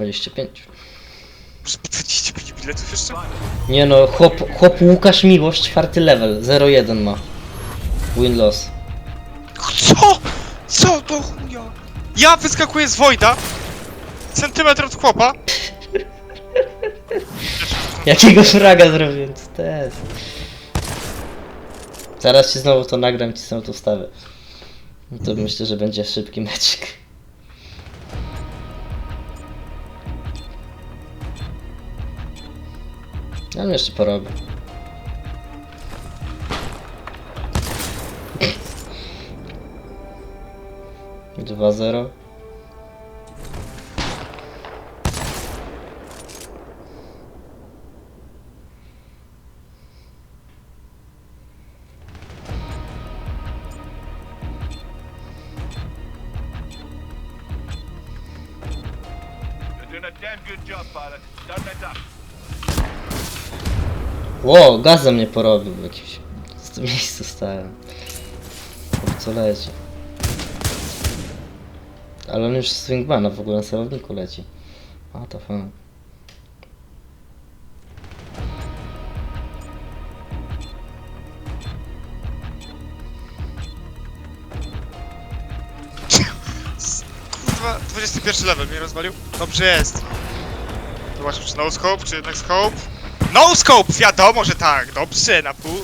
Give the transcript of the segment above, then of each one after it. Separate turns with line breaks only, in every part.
25.
Może po 25 biletów jeszcze?
Nie no, chłop, chłop Łukasz Miłosz, czwarty level, 0-1 ma. Win-loss.
Co? Co do chuja? Ja wyskakuję z Wojda, centymetr od chłopa,
Jakiego fraga zrobiłem? Co to jest? Zaraz ci znowu to nagram, ci znowu to wstawię. No to myślę, że będzie szybki meczek. Bym jeszcze porobię. Dwa zero.
Good job, pilot. Don't let up.
Ło, gazem mnie porobił w jakimś w tym miejscu stałem. Co leci? Ale on już swingmana w ogóle na celowniku leci. A to fajnie.
kurwa, 21 level mnie rozwalił. Dobrze jest. Zobaczmy, czy no scope, czy jednak scope. No scope, wiadomo, że tak, dobrze, na pół,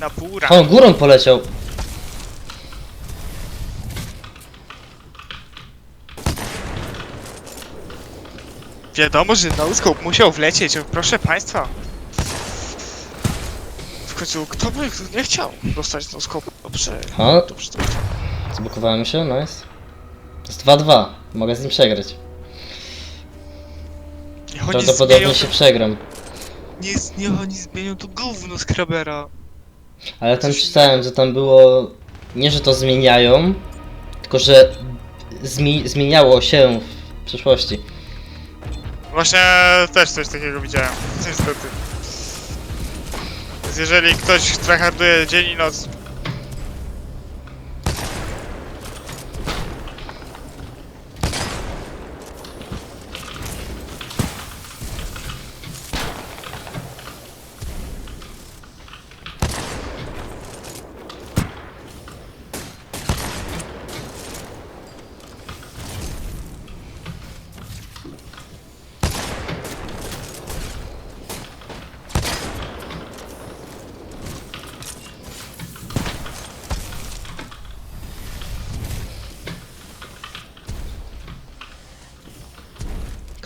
na pół ra.
O, górą poleciał.
Wiadomo, że no scope musiał wlecieć, proszę państwa. W końcu, kto by nie chciał dostać no scope? Dobrze,
O,
dobrze, dobrze.
się, nice. To jest 2-2. Mogę z nim przegrać.
Niech oni
Prawdopodobnie
zmienią,
się przegram.
Nie, niech oni zmienią to gówno z Krabera.
Ale tam czytałem, że tam było... Nie, że to zmieniają, tylko że zmi zmieniało się w przyszłości.
Właśnie też coś takiego widziałem, niestety. Więc jeżeli ktoś tryharduje dzień i noc...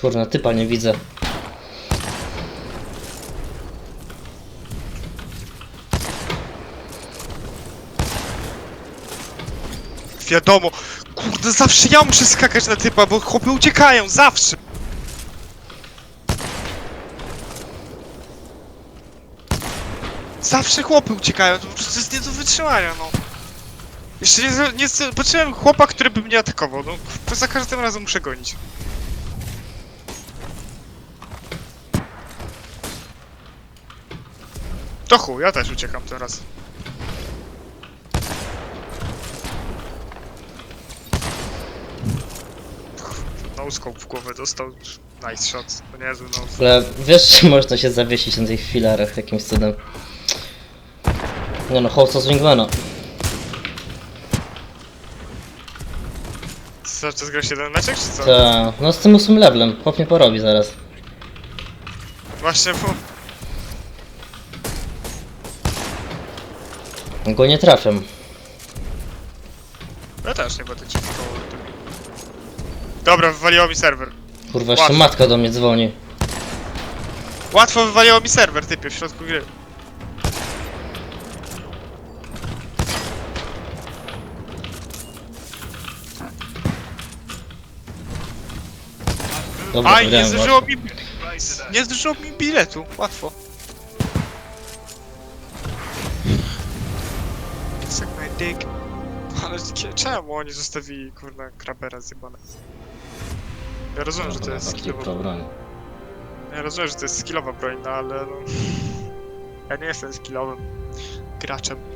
Kurna, typa nie widzę.
Wiadomo, kurde, zawsze ja muszę skakać na typa, bo chłopy uciekają, zawsze! Zawsze chłopy uciekają, to jest nie do wytrzymania, no. Jeszcze nie, nie z- patrzyłem chłopa, który by mnie atakował, no. Za każdym razem muszę gonić. To chuj, ja też uciekam teraz. No scope w głowę dostał. Nice shot. To niezły no.
Ale wiesz, czy można się zawiesić na tych filarach jakimś cudem? Nie no, Hołca z Wingmana.
Co, czy zgrałeś jeden meczek, czy co?
Ta, no z tym ósmym levelem, chłop mnie porobi zaraz.
Właśnie, bo...
Go nie trafiam.
Ja też nie będę ci Dobra, wywaliło mi serwer.
Kurwa, jeszcze
Łatwo.
matka do mnie dzwoni.
Łatwo wywaliło mi serwer, typie, w środku gry.
Dobra,
Aj, nie
wygrałem
zdążyło mi... Nie zdążyło mi biletu, łatwo. Dick. Ale kie- czemu oni zostawili, kurna, krabera zjebane? Ja rozumiem, że to jest skillowa...
problem.
Ja rozumiem, że to jest skillowa broń, no ale no... Ja nie jestem skillowym graczem.